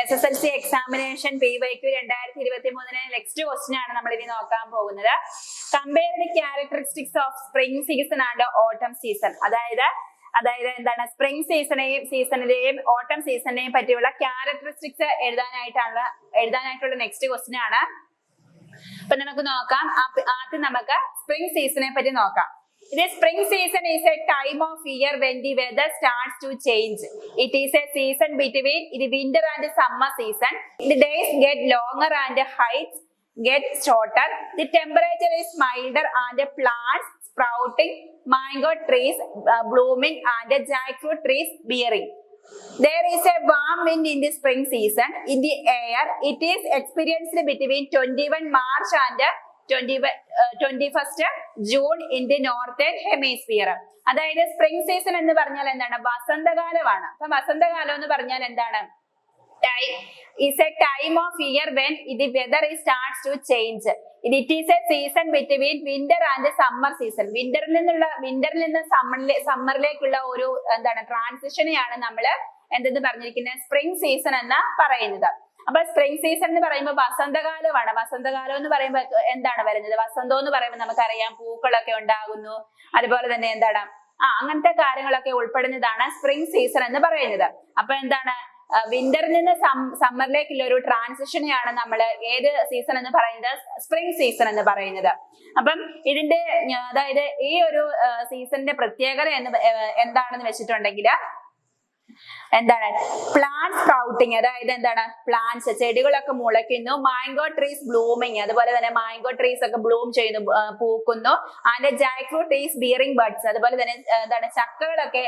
S S L C examination P വൈക്ക് രണ്ടായിരത്തി ഇരുപത്തി മൂന്നിന് നെക്സ്റ്റ് ക്വസ്റ്റ്യൻ ആണ് നമ്മൾ ഇനി നോക്കാൻ പോകുന്നത്. Compare the characteristics of spring season and autumn season അതായത് അതായത് എന്താണ്? സ്പ്രിംഗ് സീസണേയും സീസണിലെയും ഓട്ടം സീസണിനെയും പറ്റിയുള്ള ക്യാരക്ടറിസ്റ്റിക്സ് എഴുതാനായിട്ടുള്ള എഴുതാനായിട്ടുള്ള നെക്സ്റ്റ് ക്വസ്റ്റ്യൻ ആണ്. അപ്പൊ നമുക്ക് നോക്കാം. ആദ്യം നമുക്ക് സ്പ്രിംഗ് സീസണെ പറ്റി നോക്കാം. The spring season is a time of year when the weather starts to change. It is a season between the winter and the summer season. The days get longer and the heights get shorter. The temperature is milder and the plants sprouting, mango trees uh, blooming and the jackfruit trees bearing. There is a warm wind in the spring season. In the air, it is experienced between 21 March and 20, first 21st June in the northern hemisphere. അതായത് spring season എന്ന് പറഞ്ഞാൽ എന്താണ് വസന്തകാലമാണ് അപ്പൊ വസന്തകാലം എന്ന് പറഞ്ഞാൽ എന്താണ് is a time of year when the weather starts to change. It is a season between winter and summer season. വിന്ററിൽ നിന്നുള്ള വിന്ററിൽ നിന്ന് സമ്മറിലെ സമ്മറിലേക്കുള്ള ഒരു എന്താണ് ട്രാൻസിഷനെയാണ് നമ്മൾ എന്തെന്ന് പറഞ്ഞിരിക്കുന്നത് സ്പ്രിംഗ് സീസൺ എന്ന് പറയുന്നത് അപ്പൊ സ്പ്രിംഗ് സീസൺ എന്ന് പറയുമ്പോൾ വസന്തകാലമാണ് വസന്തകാലം എന്ന് പറയുമ്പോൾ എന്താണ് വരുന്നത്? വസന്തം എന്ന് പറയുമ്പോൾ നമുക്കറിയാം പൂക്കളൊക്കെ ഉണ്ടാകുന്നു. അതുപോലെ തന്നെ എന്താണ്? ആ അങ്ങനത്തെ കാര്യങ്ങളൊക്കെ ഉൾപ്പെടുന്നതാണ് സ്പ്രിംഗ് സീസൺ എന്ന് പറയുന്നത്. അപ്പൊ എന്താണ്? വിന്ററിൽ നിന്ന് സമ്മറിലേക്കുള്ള ഒരു ട്രാൻസിഷനെയാണ് നമ്മൾ ഏത് സീസൺ എന്ന് പറയുന്നത്? സ്പ്രിംഗ് സീസൺ എന്ന് പറയുന്നത്. അപ്പം ഇതിന്റെ അതായത് ഈ ഒരു സീസണിന്റെ പ്രത്യേകത എന്ന് എന്താണെന്ന് വെച്ചിട്ടുണ്ടെങ്കിൽ എന്താണ്? പ്ലാന്റ് സ്പ്രൗട്ടിങ് അതായത് എന്താണ്? പ്ലാന്റ്സ് ചെടികളൊക്കെ മുളയ്ക്കുന്നു. മാംഗോ ട്രീസ് ബ്ലൂമിങ് അതുപോലെ തന്നെ മാംഗോ ട്രീസ് ഒക്കെ ബ്ലൂം ചെയ്യുന്നു പൂക്കുന്നു. And jack trees bearing buds അതുപോലെ തന്നെ എന്താണ് ചക്കകളൊക്കെ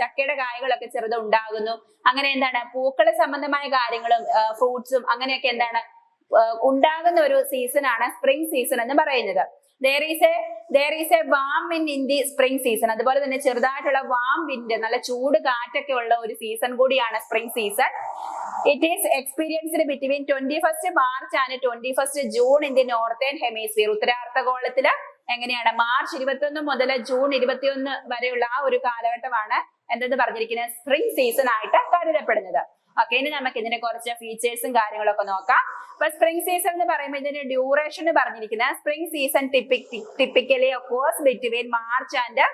ചക്കയുടെ കായകളൊക്കെ ചെറുത് ഉണ്ടാകുന്നു അങ്ങനെ എന്താണ് പൂക്കള സംബന്ധമായ കാര്യങ്ങളും ഫ്രൂട്ട്സും അങ്ങനെയൊക്കെ എന്താണ് ഉണ്ടാകുന്ന ഒരു സീസൺ ആണ് സ്പ്രിംഗ് സീസൺ എന്ന് പറയുന്നത്. There is a there is a warm wind in the spring season അതുപോലെ തന്നെ ചെറുതായിട്ടുള്ള വാം വിൻഡ് നല്ല ചൂട് കാറ്റൊക്കെ ഉള്ള ഒരു സീസൺ കൂടിയാണ് spring season it is experienced between twenty first March and twenty first June in the northern hemisphere ഉത്തരാർദ്ധഗോളത്തിൽ എങ്ങനെയാണ്? March ഇരുപത്തിയൊന്ന് മുതൽ ജൂൺ ഇരുപത്തിയൊന്ന് വരെയുള്ള ആ ഒരു കാലഘട്ടമാണ് എന്തെന്ന് പറഞ്ഞിരിക്കുന്നത്? സ്പ്രിംഗ് സീസൺ ആയിട്ട് കരുതപ്പെടുന്നത്. ഓക്കെ ഇനി നമുക്ക് ഇതിന്റെ കുറച്ച് ഫീച്ചേഴ്സും കാര്യങ്ങളൊക്കെ നോക്കാം. അപ്പൊ സ്പ്രിംഗ് സീസൺ എന്ന് പറയുമ്പോൾ ഇതിന്റെ ഡ്യൂറേഷൻ പറഞ്ഞിരിക്കുന്നത് spring season typically occurs between March and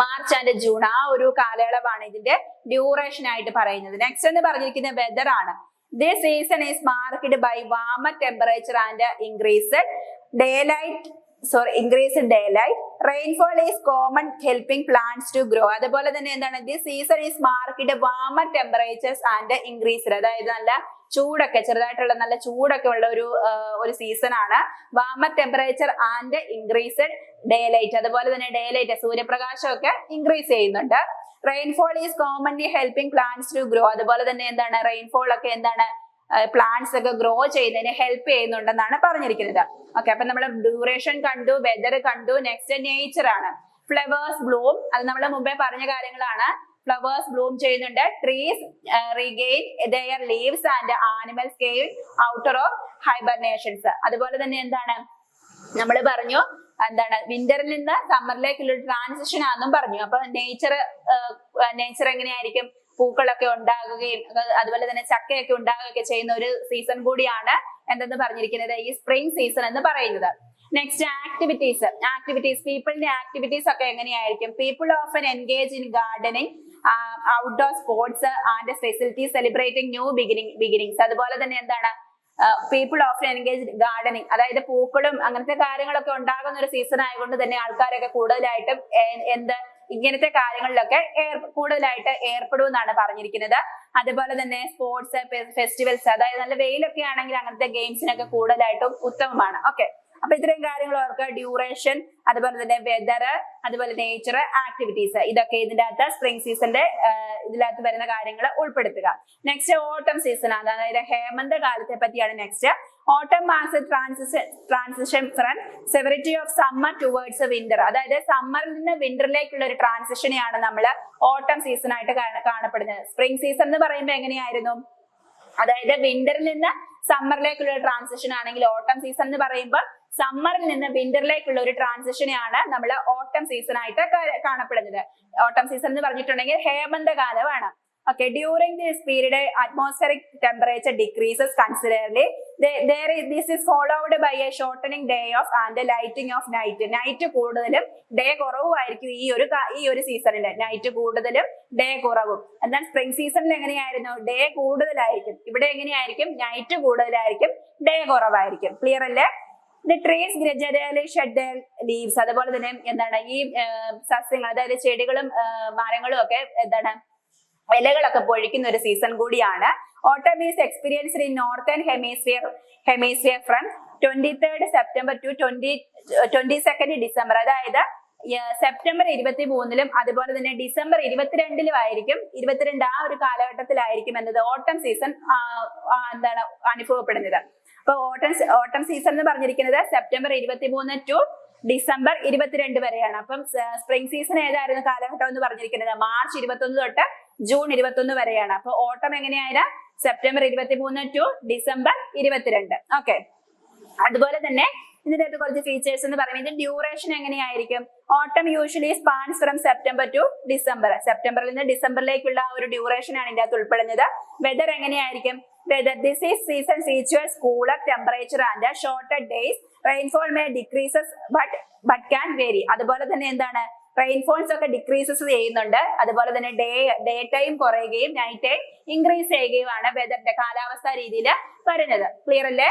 March and June ആ ഒരു കാലയളവാണ് ഇതിന്റെ ഡ്യൂറേഷൻ ആയിട്ട് പറയുന്നത്. നെക്സ്റ്റ് എന്ന് പറഞ്ഞിരിക്കുന്ന വെദർ ആണ്. This season is marked by വാമ temperature and increase daylight sorry increase in daylight rainfall is common helping plants to grow അതുപോലെ തന്നെ എന്താണ്? ദി സീസൺ ഈസ് മാർക്കിന്റെ വാമർ ടെമ്പറേച്ചേഴ്സ് ആൻഡ് ഇൻക്രീസ്ഡ് അതായത് നല്ല ചൂടൊക്കെ ചെറുതായിട്ടുള്ള നല്ല ചൂടൊക്കെ ഉള്ള ഒരു ഒരു സീസൺ ആണ്. Warmer temperature and increased daylight അതുപോലെ തന്നെ ഡേ ലൈറ്റ് സൂര്യപ്രകാശം ഒക്കെ ഇൻക്രീസ് ചെയ്യുന്നുണ്ട്. Rainfall is commonly helping plants to grow അതുപോലെ തന്നെ എന്താണ്? റെയിൻഫോൾ ഒക്കെ എന്താണ്? പ്ലാന്റ്സ് ഒക്കെ ഗ്രോ ചെയ്യുന്നതിന് ഹെൽപ്പ് ചെയ്യുന്നുണ്ടെന്നാണ് പറഞ്ഞിരിക്കുന്നത്. ഓക്കെ അപ്പൊ നമ്മൾ ഡ്യൂറേഷൻ കണ്ടു വെതർ കണ്ടു നെക്സ്റ്റ് നേച്ചർ ആണ്. ഫ്ലവേഴ്സ് ബ്ലൂം അത് നമ്മൾ മുമ്പേ പറഞ്ഞ കാര്യങ്ങളാണ്. ഫ്ലവേഴ്സ് ബ്ലൂം ചെയ്യുന്നുണ്ട്. Trees regain their leaves and animals gain outer of hibernations അതുപോലെ തന്നെ എന്താണ്? നമ്മൾ പറഞ്ഞു എന്താണ്? വിന്ററിൽ നിന്ന് സമ്മറിലേക്കുള്ള ട്രാൻസിഷൻ ആണെന്നും പറഞ്ഞു. അപ്പൊ നേച്ചർ നേച്ചർ എങ്ങനെയായിരിക്കും? പൂക്കളൊക്കെ ഉണ്ടാകുകയും അതുപോലെ തന്നെ ചക്കയൊക്കെ ഉണ്ടാകുകയൊക്കെ ചെയ്യുന്ന ഒരു സീസൺ കൂടിയാണ് എന്തെന്ന് പറഞ്ഞിരിക്കുന്നത് ഈ സ്പ്രിംഗ് സീസൺ എന്ന് പറയുന്നത്. നെക്സ്റ്റ് ആക്ടിവിറ്റീസ് ആക്ടിവിറ്റീസ് പീപ്പിളിന്റെ ആക്ടിവിറ്റീസ് ഒക്കെ എങ്ങനെയായിരിക്കും? People of N engage in gardening outdoor sports and facilities celebrating new beginning beginnings അതുപോലെ തന്നെ എന്താണ്? പീപ്പിൾ ഓഫ് എൻഗേജ് ഗാർഡനിങ് അതായത് പൂക്കളും അങ്ങനത്തെ കാര്യങ്ങളൊക്കെ ഉണ്ടാകുന്ന ഒരു സീസൺ ആയതുകൊണ്ട് തന്നെ ആൾക്കാരൊക്കെ കൂടുതലായിട്ടും എന്ത് ഇങ്ങനത്തെ കാര്യങ്ങളിലൊക്കെ കൂടുതലായിട്ട് ഏർപ്പെടുമെന്നാണ് പറഞ്ഞിരിക്കുന്നത്. അതുപോലെ തന്നെ സ്പോർട്സ് ഫെസ്റ്റിവൽസ് അതായത് നല്ല വെയിലൊക്കെ ആണെങ്കിൽ അങ്ങനത്തെ ഗെയിംസിനൊക്കെ കൂടുതലായിട്ടും ഉത്തമമാണ്. ഓക്കെ അപ്പൊ ഇത്രയും കാര്യങ്ങൾ ഓർക്കുക. ഡ്യൂറേഷൻ അതുപോലെ തന്നെ വെതർ അതുപോലെ നേച്ചർ ആക്ടിവിറ്റീസ് ഇതൊക്കെ ഇതിന്റെ അകത്ത് സ്പ്രിംഗ് സീസണിന്റെ ഇതിനകത്ത് വരുന്ന കാര്യങ്ങൾ ഉൾപ്പെടുത്തുക. നെക്സ്റ്റ് ഓട്ടം സീസൺ അതായത് ഹേമന്ത കാലത്തെ പറ്റിയാണ് നെക്സ്റ്റ് ഓട്ടം മാസ transition transition from severity of summer towards winter അതായത് സമ്മറിൽ നിന്ന് വിന്ററിലേക്കുള്ള ഒരു ട്രാൻസിഷനെയാണ് നമ്മൾ ഓട്ടം സീസൺ ആയിട്ട് കാണപ്പെടുന്നത്. സ്പ്രിംഗ് സീസൺ എന്ന് പറയുമ്പോൾ എങ്ങനെയായിരുന്നു? അതായത് വിന്ററിൽ നിന്ന് സമ്മറിലേക്കുള്ള ട്രാൻസിഷൻ ആണെങ്കിൽ ഓട്ടം സീസൺ എന്ന് പറയുമ്പോൾ സമ്മറിൽ നിന്ന് വിന്ററിലേക്കുള്ള ഒരു ട്രാൻസിഷനെയാണ് നമ്മൾ ഓട്ടം സീസൺ ആയിട്ട് കാണപ്പെടുന്നത്. ഓട്ടം സീസൺ എന്ന് പറഞ്ഞിട്ടുണ്ടെങ്കിൽ ഹേമന്ത കാലമാണ്. Okay, during this period, atmospheric temperature decreases considerably. They- There is, this is followed by a shortening day of and a lighting of night. Night കൂടുതലും ഡേ കുറവുമായിരിക്കും ഈ ഒരു ഈ ഒരു സീസണിൽ നൈറ്റ് കൂടുതലും ഡേ കുറവും. എന്നാൽ സ്പ്രിംഗ് സീസണിൽ എങ്ങനെയായിരുന്നു? ഡേ കൂടുതലായിരിക്കും. ഇവിടെ എങ്ങനെയായിരിക്കും? നൈറ്റ് കൂടുതലായിരിക്കും. ഡേ കുറവായിരിക്കും. ക്ലിയർ അല്ലേ? The trees gradually shed leaves അതുപോലെ തന്നെ എന്താണ്? ഈ സസ്യങ്ങൾ അതായത് ചെടികളും മരങ്ങളും ഒക്കെ എന്താണ്? ഇലകളൊക്കെ പൊഴിക്കുന്ന ഒരു സീസൺ കൂടിയാണ്. Autumn is experience in northern hemisphere hemisphere from twenty third September to twenty twenty second December അതായത് സെപ്റ്റംബർ ഇരുപത്തി മൂന്നിലും അതുപോലെ തന്നെ ഡിസംബർ ഇരുപത്തിരണ്ടിലും ആയിരിക്കും. ഇരുപത്തിരണ്ട് ആ ഒരു കാലഘട്ടത്തിലായിരിക്കും എന്നത് ഓട്ടം സീസൺ എന്താണ് അനുഭവപ്പെടുന്നത്. അപ്പൊ ഓട്ടം ഓട്ടം സീസൺ എന്ന് പറഞ്ഞിരിക്കുന്നത് സെപ്റ്റംബർ ഇരുപത്തി മൂന്ന് ടു ഡിസംബർ ഇരുപത്തിരണ്ട് വരെയാണ്. അപ്പം സ്പ്രിംഗ് സീസൺ ഏതായിരുന്നു കാലഘട്ടം എന്ന് പറഞ്ഞിരിക്കുന്നത്? മാർച്ച് ഇരുപത്തൊന്ന് തൊട്ട് ജൂൺ ഇരുപത്തൊന്ന് വരെയാണ്. അപ്പൊ ഓട്ടം എങ്ങനെയായാലും സെപ്റ്റംബർ ഇരുപത്തി മൂന്ന് ടു ഡിസംബർ ഇരുപത്തിരണ്ട്. ഓക്കെ അതുപോലെ തന്നെ ഇതിന്റെ അകത്ത് കുറച്ച് ഫീച്ചേഴ്സ് എന്ന് പറയുന്നത് ഇതിന്റെ ഡ്യൂറേഷൻ എങ്ങനെയായിരിക്കും? Autumn usually spans from September to December സെപ്റ്റംബറിൽ നിന്ന് ഡിസംബറിലേക്കുള്ള ഒരു ഡ്യൂറേഷൻ ആണ് ഇതിന്റെ അകത്ത് ഉൾപ്പെടുന്നത്. വെതർ എങ്ങനെയായിരിക്കും? Weather this is season features cooler temperature and shorter days rainfall may decreases but but can vary അതുപോലെ തന്നെ എന്താണ്? റെയിൻഫോൾസ് ഒക്കെ ഡിക്രീസസ് ചെയ്യുന്നുണ്ട്. അതുപോലെ തന്നെ ഡേ ഡേ ടൈം കുറയുകയും നൈറ്റ് ടൈം ഇൻക്രീസ് ചെയ്യുകയുമാണ് വെതറിന്റെ കാലാവസ്ഥ രീതിയിൽ വരുന്നത്. ക്ലിയർ അല്ലേ?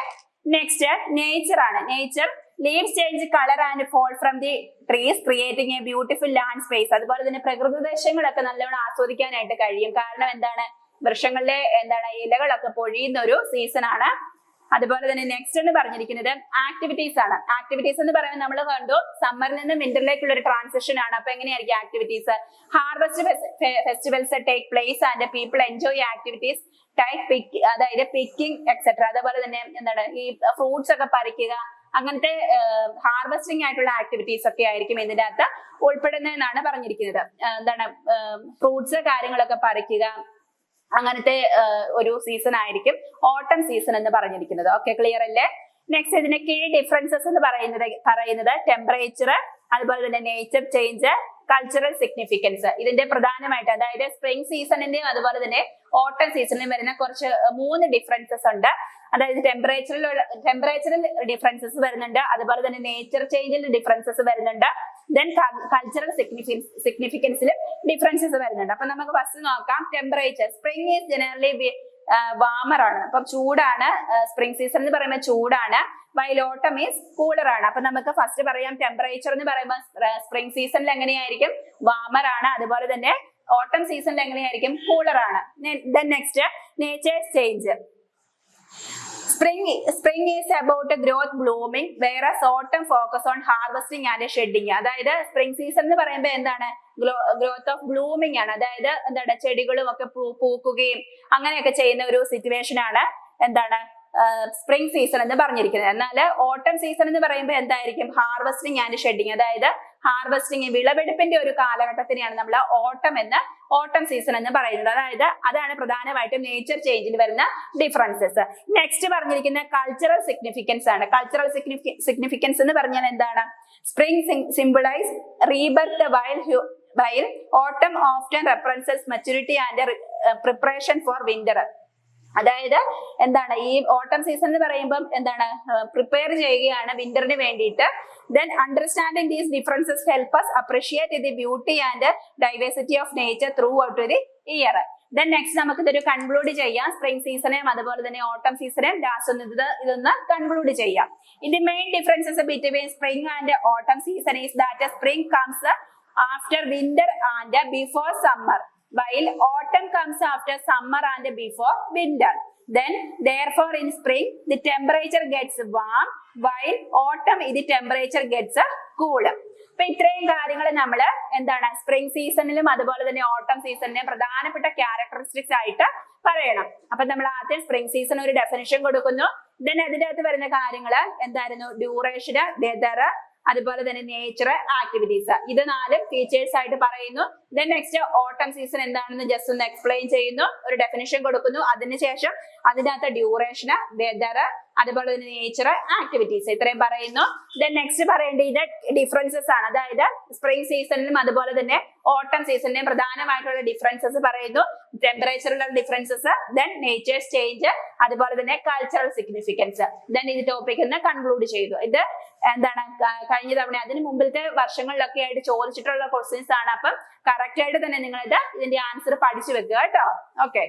നെക്സ്റ്റ് നേച്ചർ ആണ്. Nature leaves change colour and fall from the trees creating a beautiful landscape അതുപോലെ തന്നെ പ്രകൃതി ദൃശ്യങ്ങളൊക്കെ നല്ലവണ്ണം ആസ്വദിക്കാനായിട്ട് കഴിയും. കാരണം എന്താണ്? വൃക്ഷങ്ങളിലെ എന്താണ് ഇലകളൊക്കെ പൊഴിയുന്ന ഒരു സീസൺ ആണ്. അതുപോലെ തന്നെ നെക്സ്റ്റ് എന്ന് പറഞ്ഞിരിക്കുന്നത് ആക്ടിവിറ്റീസ് ആണ്. ആക്ടിവിറ്റീസ് എന്ന് പറയുമ്പോൾ നമ്മൾ കണ്ടു സമ്മറിൽ നിന്ന് വിന്ററിലേക്കുള്ള ഒരു ട്രാൻസിഷൻ ആണ്. അപ്പൊ എങ്ങനെയായിരിക്കും activities harvest festivals take place and people enjoy activities type pick അതായത് പിക്കിംഗ് എക്സെട്ര അതുപോലെ തന്നെ എന്താണ് ഈ ഫ്രൂട്ട്സ് ഒക്കെ പറിക്കുക അങ്ങനത്തെ ഹാർവസ്റ്റിംഗ് ആയിട്ടുള്ള ആക്ടിവിറ്റീസ് ഒക്കെ ആയിരിക്കും ഇതിനകത്ത് ഉൾപ്പെടുന്നതെന്നാണ് പറഞ്ഞിരിക്കുന്നത്. എന്താണ് ഫ്രൂട്ട്സ് കാര്യങ്ങളൊക്കെ പറിക്കുക അങ്ങനത്തെ ഒരു സീസൺ ആയിരിക്കും ഓട്ടം സീസൺ എന്ന് പറഞ്ഞിരിക്കുന്നത്. ഓക്കെ ക്ലിയർ അല്ലേ? നെക്സ്റ്റ് ഇതിന്റെ കീ ഡിഫറൻസസ് എന്ന് പറയുന്നത് പറയുന്നത് ടെമ്പറേച്ചർ അതുപോലെ തന്നെ നേച്ചർ ചേഞ്ച് കൾച്ചറൽ സിഗ്നിഫിക്കൻസ് ഇതിന്റെ പ്രധാനമായിട്ട് അതായത് സ്പ്രിംഗ് സീസണിന്റെയും അതുപോലെ തന്നെ ഓട്ടം സീസണിലും വരുന്ന കുറച്ച് മൂന്ന് ഡിഫറൻസസ് ഉണ്ട്. അതായത് ടെമ്പറേച്ചറിൽ ടെമ്പറേച്ചറിൽ ഡിഫറൻസസ് വരുന്നുണ്ട്. അതുപോലെ തന്നെ നേച്ചർ ചേഞ്ചിൽ ഡിഫറൻസസ് വരുന്നുണ്ട്. ദെൻ കൾച്ചറൽ സിഗ്നിഫിക്കൻസ് സിഗ്നിഫിക്കൻസിൽ ഡിഫറൻസസ് വരുന്നുണ്ട്. അപ്പൊ നമുക്ക് ഫസ്റ്റ് നോക്കാം. Temperature spring is generally warmer ആണ്. അപ്പൊ ചൂടാണ്. സ്പ്രിംഗ് സീസൺ എന്ന് പറയുമ്പോൾ ചൂടാണ്. വൈൽ ഈസ് കൂളർ ആണ്. അപ്പൊ നമുക്ക് ഫസ്റ്റ് പറയാം ടെമ്പറേച്ചർ എന്ന് പറയുമ്പോൾ സ്പ്രിംഗ് സീസണിൽ എങ്ങനെയായിരിക്കും? വാമറാണ് അതുപോലെ തന്നെ ഓട്ടം സീസണിൽ എങ്ങനെയായിരിക്കും? കൂളർ ആണ്. Then next natures change spring spring is about growth blooming വേറെ autumn focus on harvesting and shedding അതായത് സ്പ്രിംഗ് സീസൺ എന്ന് പറയുമ്പോൾ എന്താണ്? ഗ്രോത്ത് ഓഫ് ബ്ലൂമിംഗ് ആണ്. അതായത് എന്താണ്? ചെടികളും ഒക്കെ പൂക്കുകയും അങ്ങനെയൊക്കെ ചെയ്യുന്ന ഒരു സിറ്റുവേഷൻ ആണ്. എന്താണ്? സ്പ്രിംഗ് സീസൺ എന്ന് പറഞ്ഞിരിക്കുന്നത്. എന്നാൽ ഓട്ടം സീസൺ എന്ന് പറയുമ്പോൾ എന്തായിരിക്കും? ഹാർവസ്റ്റിംഗ് ആൻഡ് ഷെഡിങ് അതായത് ഹാർവസ്റ്റിംഗ് വിളവെടുപ്പിന്റെ ഒരു കാലഘട്ടത്തിനെയാണ് നമ്മൾ ഓട്ടം എന്ന് ഓട്ടം സീസൺ എന്ന് പറയുന്നത്. അതായത് അതാണ് പ്രധാനമായിട്ടും നേച്ചർ ചേഞ്ചിൽ വരുന്ന ഡിഫറൻസസ് നെക്സ്റ്റ് പറഞ്ഞിരിക്കുന്ന കൾച്ചറൽ സിഗ്നിഫിക്കൻസ് ആണ്. കൾച്ചറൽ സിഗ്നിഫിക്കൻസ് എന്ന് പറഞ്ഞാൽ എന്താണ്? Spring symbolize rebirth while while autumn often references maturity and preparation for winter അതായത് എന്താണ് ഈ ഓട്ടം സീസൺ എന്ന് പറയുമ്പോൾ എന്താണ് പ്രിപ്പയർ ചെയ്യുകയാണ് വിന്ററിന് വേണ്ടിയിട്ട്. Then understanding these differences help us appreciate the beauty and diversity of nature throughout the year then next നമുക്ക് ഇതൊരു കൺക്ലൂഡ് ചെയ്യാം. സ്പ്രിംഗ് സീസണേയും അതുപോലെ തന്നെ ഓട്ടം സീസണേയും ലാസ്റ്റ് ഒന്ന് ഇത് ഇതൊന്ന് കൺക്ലൂഡ് ചെയ്യാം. ഇതിന്റെ main differences between spring and autumn season is that spring comes after winter and before summer while autumn comes after summer and before winter. Then, therefore, in spring, the temperature gets warm, while autumn, the temperature gets cool. അപ്പൊ ഇത്രയും കാര്യങ്ങൾ നമ്മൾ എന്താണ് spring സീസണിലും അതുപോലെ തന്നെ ഓട്ടം സീസണിലെയും പ്രധാനപ്പെട്ട ക്യാരക്ടറിസ്റ്റിക്സ് ആയിട്ട് പറയണം അപ്പൊ നമ്മൾ ആദ്യം സ്പ്രിംഗ് സീസൺ ഒരു ഡെഫിനിഷൻ കൊടുക്കുന്നു ദെൻ അതിന്റെ അകത്ത് വരുന്ന കാര്യങ്ങൾ എന്തായിരുന്നു ഡ്യൂറേഷന് വെതർ അതുപോലെ തന്നെ നേച്ചറൽ ആക്ടിവിറ്റീസ് ഇത് നാലും ഫീച്ചേഴ്സ് ആയിട്ട് പറയുന്നു. ദെൻ നെക്സ്റ്റ് ഓട്ടം സീസൺ എന്താണെന്ന് ജസ്റ്റ് ഒന്ന് എക്സ്പ്ലെയിൻ ചെയ്യുന്നു. ഒരു ഡെഫിനേഷൻ കൊടുക്കുന്നു. അതിനുശേഷം അതിനകത്ത് ഡ്യൂറേഷന് വെദർ അതുപോലെ തന്നെ നേച്ചർ ആക്ടിവിറ്റീസ് ഇത്രയും പറയുന്നു. ദെൻ നെക്സ്റ്റ് പറയേണ്ടത് ഡിഫറൻസസ് ആണ്. അതായത് സ്പ്രിംഗ് സീസണിലും അതുപോലെ തന്നെ ഓട്ടം സീസണിന്റെയും പ്രധാനമായിട്ടുള്ള ഡിഫറൻസസ് പറയുന്നു. ടെമ്പറേച്ചറിലുള്ള ഡിഫറൻസസ് ദെൻ നേച്ചേഴ്സ് ചേഞ്ച് അതുപോലെ തന്നെ കൾച്ചറൽ സിഗ്നിഫിക്കൻസ് ദെൻ ഇത് ടോപ്പിക് കൺക്ലൂഡ് ചെയ്തു. ഇത് എന്താണ്? കഴിഞ്ഞ തവണ അതിന് മുമ്പിലത്തെ വർഷങ്ങളിലൊക്കെ ആയിട്ട് ചോദിച്ചിട്ടുള്ള ക്വസ്റ്റ്യൻസ് ആണ്. അപ്പം കറക്റ്റ് ആയിട്ട് തന്നെ നിങ്ങൾ ഇത് ഇതിന്റെ ആൻസർ പഠിച്ചു വെക്കുക കേട്ടോ. ഓക്കെ